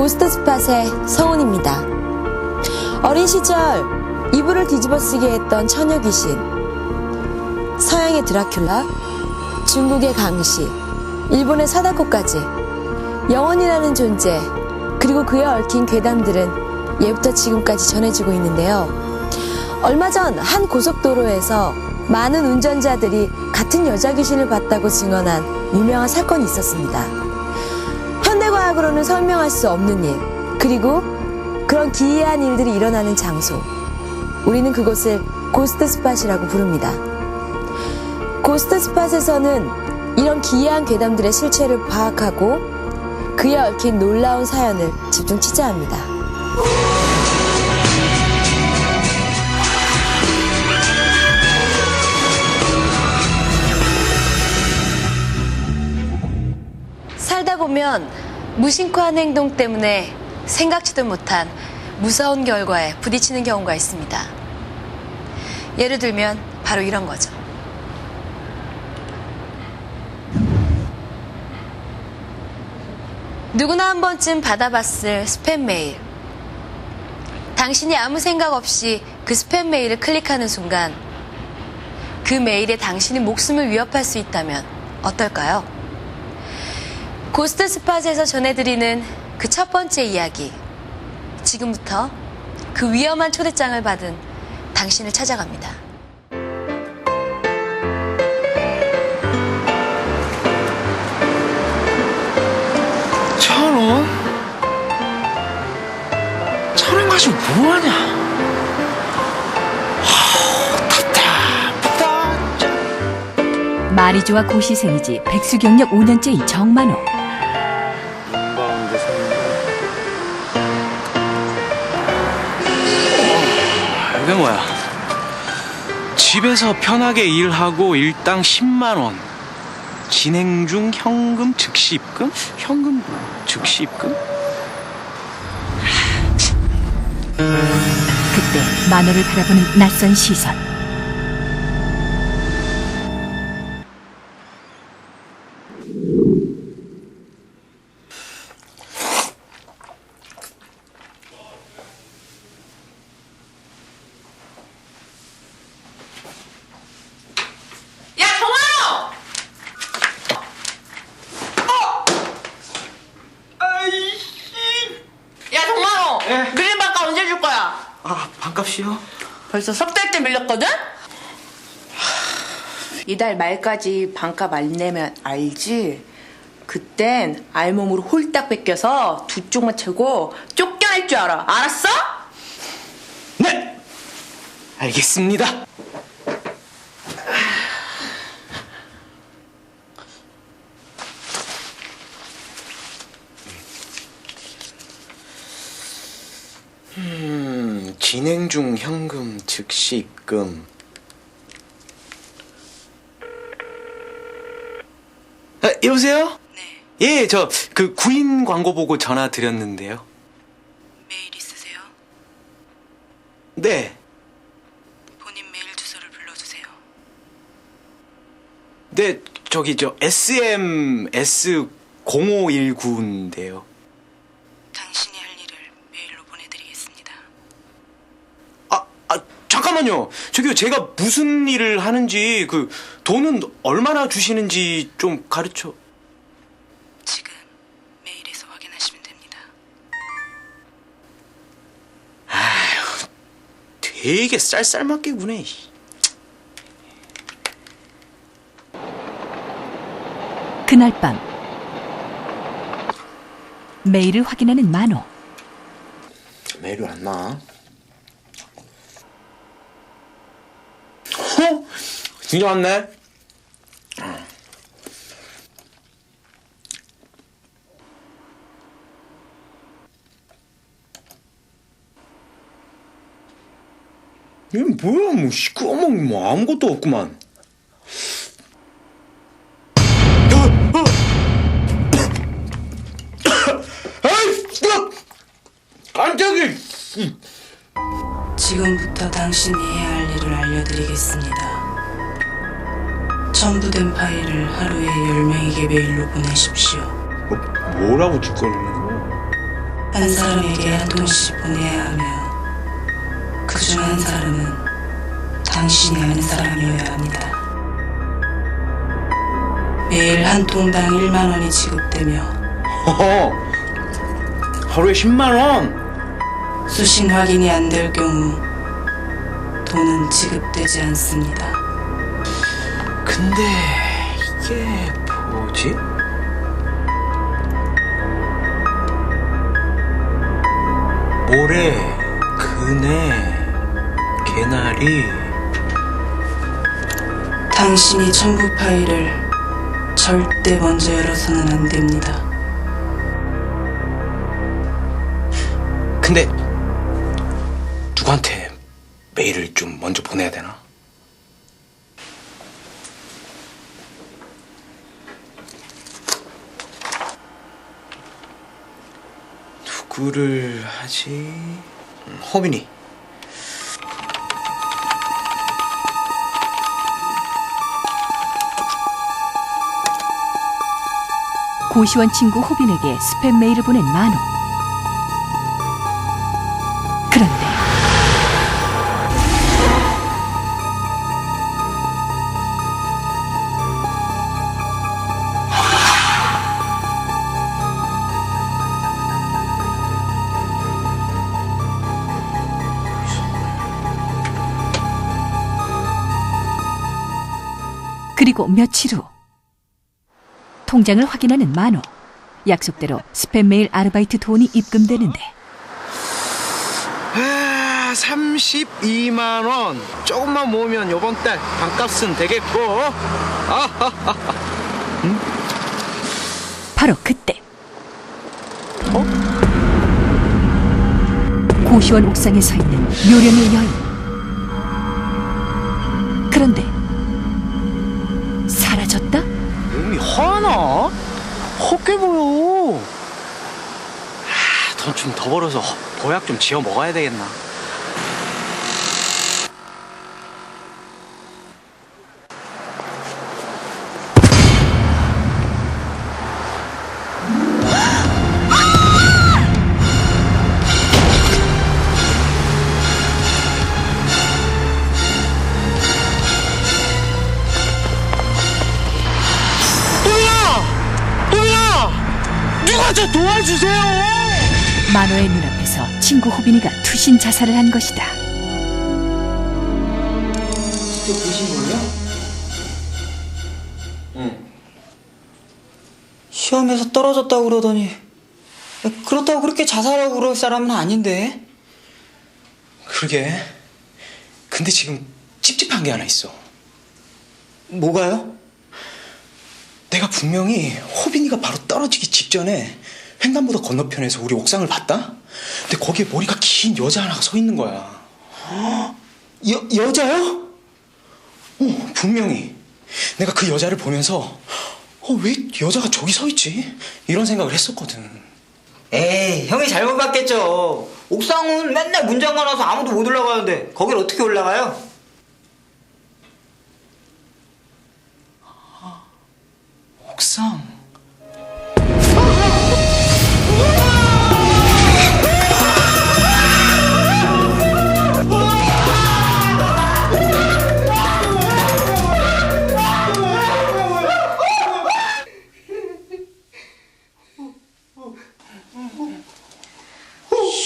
고스트 스팟의 서훈입니다. 어린 시절 이불을 뒤집어 쓰게 했던 처녀 귀신, 서양의 드라큘라, 중국의 강시, 일본의 사다코까지 영원이라는 존재, 그리고 그에 얽힌 괴담들은 예부터 지금까지 전해지고 있는데요. 얼마 전 한 고속도로에서 많은 운전자들이 같은 여자 귀신을 봤다고 증언한 유명한 사건이 있었습니다. 현대과학으로는 설명할 수 없는 일, 그리고 그런 기이한 일들이 일어나는 장소. 우리는 그곳을 고스트 스팟이라고 부릅니다. 고스트 스팟에서는 이런 기이한 괴담들의 실체를 파악하고 그에 얽힌 놀라운 사연을 집중 취재합니다. 살다 보면 무심코 한 행동 때문에 생각지도 못한 무서운 결과에 부딪히는 경우가 있습니다. 예를 들면 바로 이런 거죠. 누구나 한 번쯤 받아봤을 스팸 메일. 당신이 아무 생각 없이 그 스팸 메일을 클릭하는 순간 그 메일에 당신의 목숨을 위협할 수 있다면 어떨까요? 고스트 스팟에서 전해드리는 그 첫 번째 이야기. 지금부터 그 위험한 초대장을 받은 당신을 찾아갑니다. 천 원? 천 원 가지고 뭐하냐? 마리조와 고시생이지 백수경력 5년째인 정만호 집에서 편하게 일하고 일당 10만 원. 진행 중 현금 즉시 입금? 현금 즉시 입금? 그때 만호를 바라보는 낯선 시선 야, 정환호! 야, 정만호! 예? 밀린 반값 언제 줄 거야? 아, 반값이요? 벌써 석 달 때 밀렸거든? 이 달 말까지 반값 안 내면 알지? 그땐 알몸으로 홀딱 뺏겨서 두 쪽만 채고 쫓겨날 줄 알아. 알았어? 네! 알겠습니다. 음, 진행 중 현금 즉시 입금. 여보세요? 네. 예, 저 그 구인 광고 보고 전화 드렸는데요. 메일 있으세요? 네. 본인 메일 주소를 불러주세요. 네, 저기 저 SMS 0519인데요. 당신이 할 일을 메일로 보내드리겠습니다. 아, 아, 잠깐만요. 저기요, 제가 무슨 일을 하는지, 그, 돈은 얼마나 주시는지 좀 가르쳐. 지금 메일에서 확인하시면 됩니다. 되게 쌀쌀맞게 구네. 그날 밤 메일을 확인하는 만호 메일이 안 나. 어? 진짜 왔네? 이게 뭐야, 뭐, 시끄러운 뭐, 아무것도 없구만. 깜짝이야! 지금부터 당신이 알려드리겠습니다. 첨부된 파일을 하루에 10명에게 메일로 보내십시오. 뭐, 뭐라고 짓거리는 거야? 한 사람에게 한 돈씩 보내야 하며 그 중 한 사람은 당신이 아는 사람이어야 합니다. 매일 한 통당 1만 원이 지급되며 허허, 하루에 10만 원. 수신 확인이 안 될 경우 돈은 지급되지 않습니다. 근데 이게 뭐지? 모래, 그네, 개나리. 당신이 첨부 파일을 절대 먼저 열어서는 안 됩니다. 근데 누구한테 메일을 좀 먼저 보내야 되나? 누구를 하지? 음, 허빈이. 고시원 친구 호빈에게 스팸 메일을 보낸 만호. 그리고 며칠 후 통장을 확인하는 만호. 약속대로 스팸 메일 아르바이트 돈이 입금되는데 아, 32만 원. 조금만 모으면 이번 달 반값은 되겠고. 바로 그때 고시원 옥상에 서 있는 묘령의 여인 헛게 보여. 아, 돈좀 더 벌어서 보약 좀 지어 먹어야 되겠나? 저 도와주세요! 만호의 눈앞에서 친구 호빈이가 투신 자살을 한 것이다. 직접 보신 거예요? 시험에서 떨어졌다고 그러더니 그렇다고 그렇게 자살하고 그럴 사람은 아닌데 그러게. 근데 지금 찝찝한 게 하나 있어. 뭐가요? 내가 분명히 호빈이가 바로 떨어지기 직전에 횡단보도 건너편에서 우리 옥상을 봤다? 근데 거기에 머리가 긴 여자 하나가 서 있는 거야. 여, 여자요? 어, 분명히. 내가 그 여자를 보면서, 어, 왜 여자가 저기 서 있지? 이런 생각을 했었거든. 에이 형이 잘못 봤겠죠 옥상은 맨날 문 잠가놔서 아무도 못 올라가는데 거길 어떻게 올라가요? 옥상.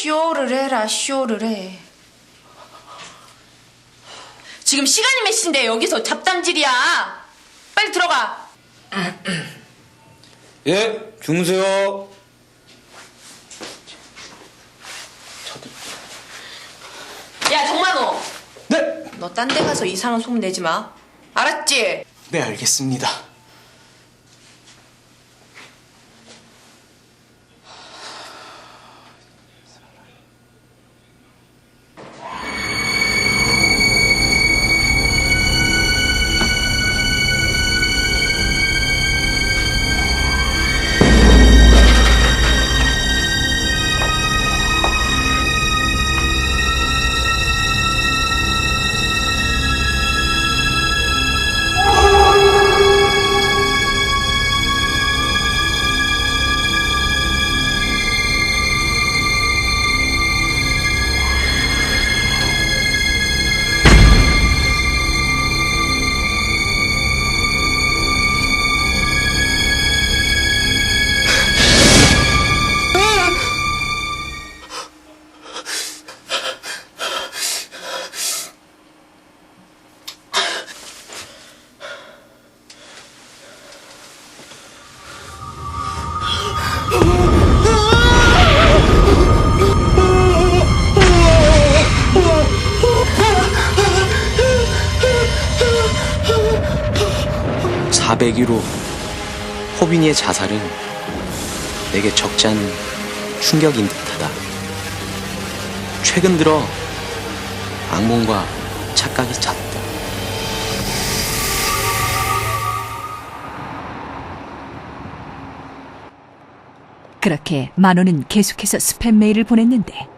쇼를 해라 쇼를 해. 지금 시간이 몇 시인데 여기서 잡담질이야. 빨리 들어가 예 중수요 야 정만호 네! 너 딴 데 가서 이상한 소문 내지 마 알았지? 네, 알겠습니다. 401호 호빈이의 자살은 내게 적지 않은 충격인 듯하다. 최근 들어 악몽과 착각이 잦다. 그렇게 만호는 계속해서 스팸 메일을 보냈는데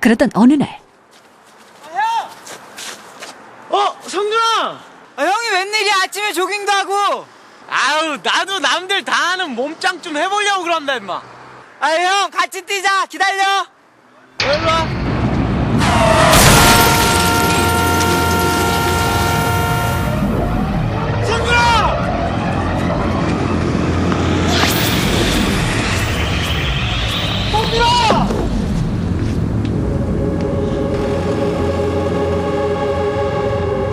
그러던 어느 날 어, 성준아! 아, 형이 웬일이야? 아침에 조깅도 하고. 아유, 나도 남들 다 하는 몸짱 좀 해보려고 그런다, 임마. 아, 형 같이 뛰자. 기다려. 일로 와. 성준아! 성준아!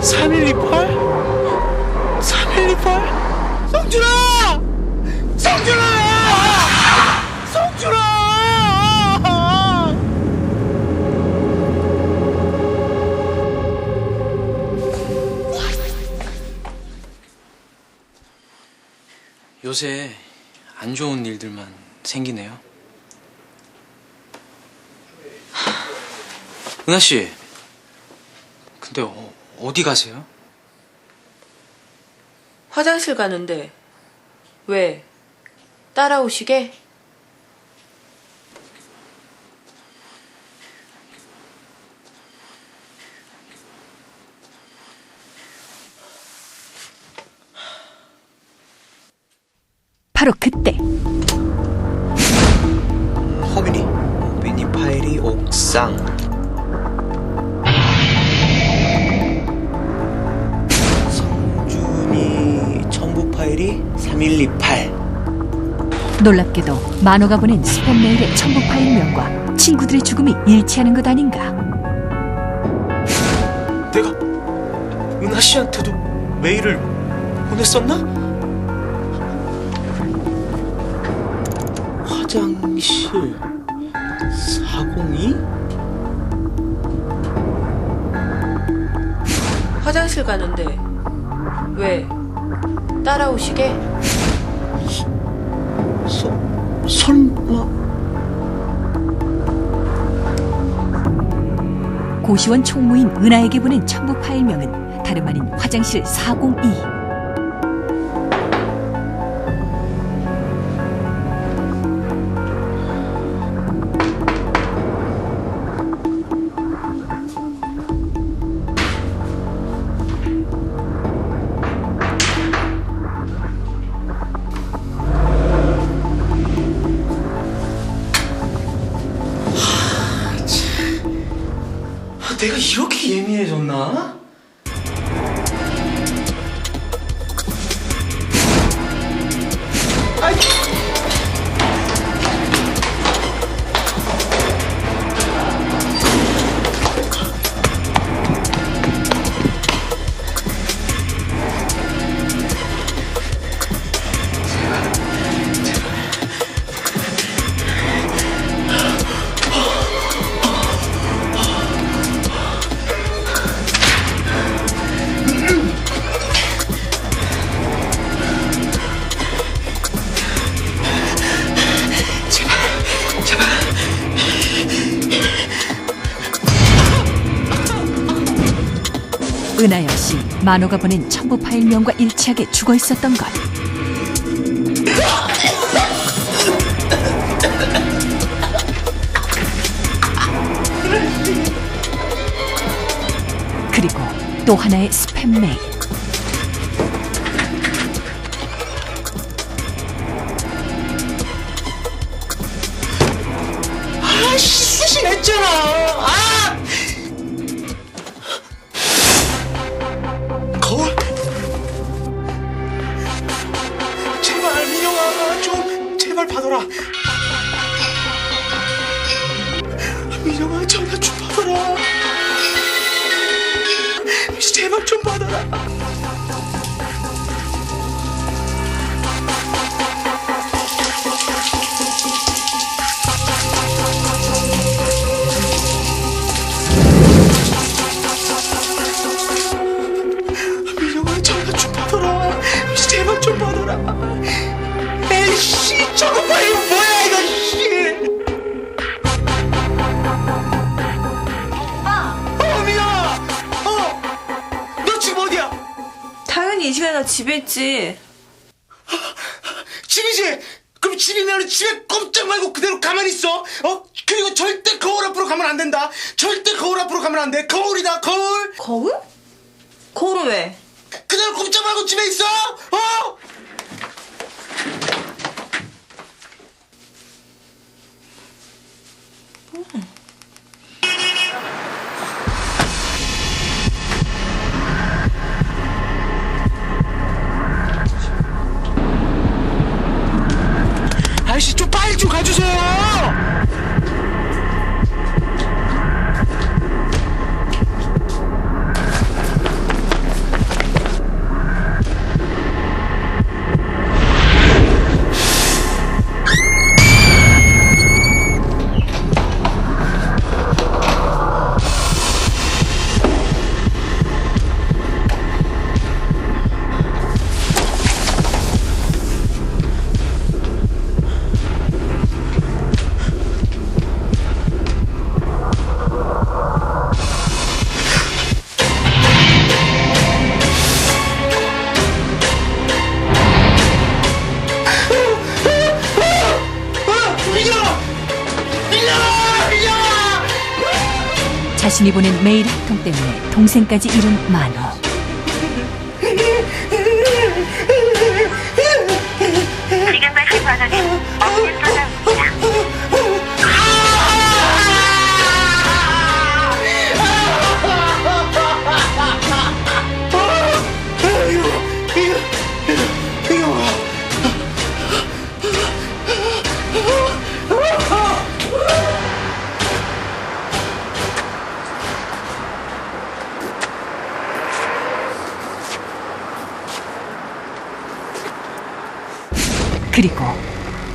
(3128) (3128) 성준아! 성준아! 성준아! 요새 안 좋은 일들만 생기네요. 은하 씨, 근데 어, 어디 가세요? 화장실 가는데 왜? 따라오시게? 바로 그때 호빈이, 호빈이 파일이 옥상. 파일이 3128. 놀랍게도 만호가 보낸 스팸 메일의 첨부 파일명과 친구들의 죽음이 일치하는 것 아닌가 내가 은하 씨한테도 메일을 보냈었나? 화장실 402? 화장실 가는데 왜? 따라오시게? 서, 설마 고시원 총무인 은하에게 보낸 첨부 파일명은 다름 아닌 화장실 402 은하 역시 만호가 보낸 첨부 파일 명과 일치하게 죽어 있었던 것. 그리고 또 하나의 스팸 메일 있지. 집이지? 그럼 집이면 집에 꼼짝 말고 그대로 가만히 있어. 어? 그리고 절대 거울 앞으로 가면 안 된다. 절대 거울 앞으로 가면 안 돼. 거울이다, 거울. 거울? 거울은 왜? 그대로 꼼짝 말고 집에 있어. 어? 아 자신이 보낸 메일 한통 때문에 동생까지 잃은 만호.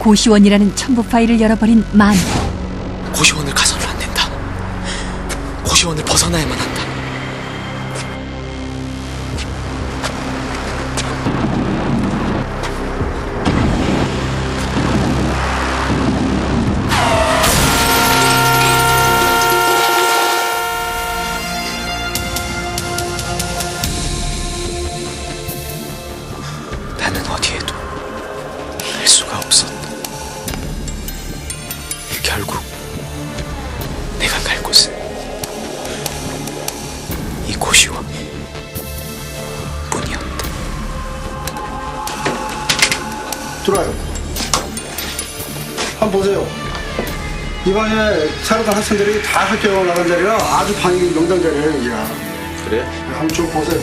고시원이라는 첨부 파일을 열어버린 만호. 고시원을 가서는 안 된다. 고시원을 벗어나야만 한다. 간 학생들이 다 학교 나간 자리라 아주 반응이 명당 자리예요, 여기가. 그래? 한번 쭉 보세요.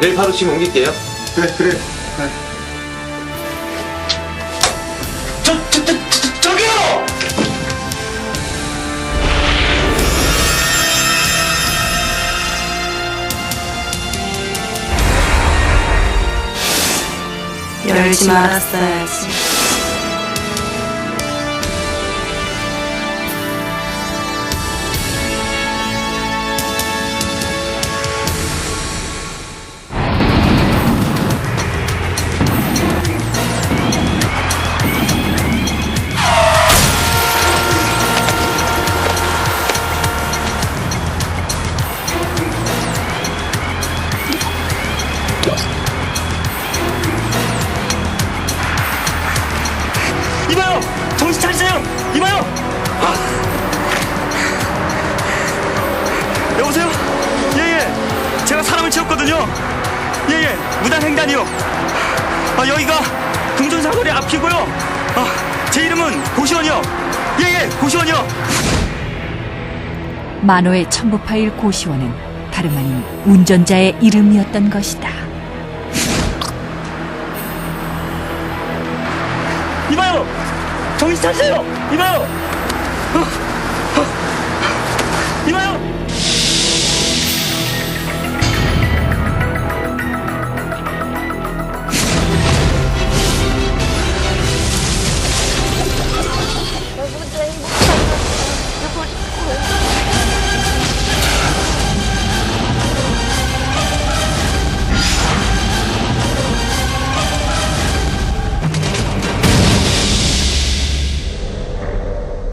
내일 바로 지금 옮길게요. 네, 그래. 네. 열지 말았어야지. 만호의 첨부 파일 고시원은 다름 아닌 운전자의 이름이었던 것이다. 이봐요! 정신 차리세요! 이봐요! 어,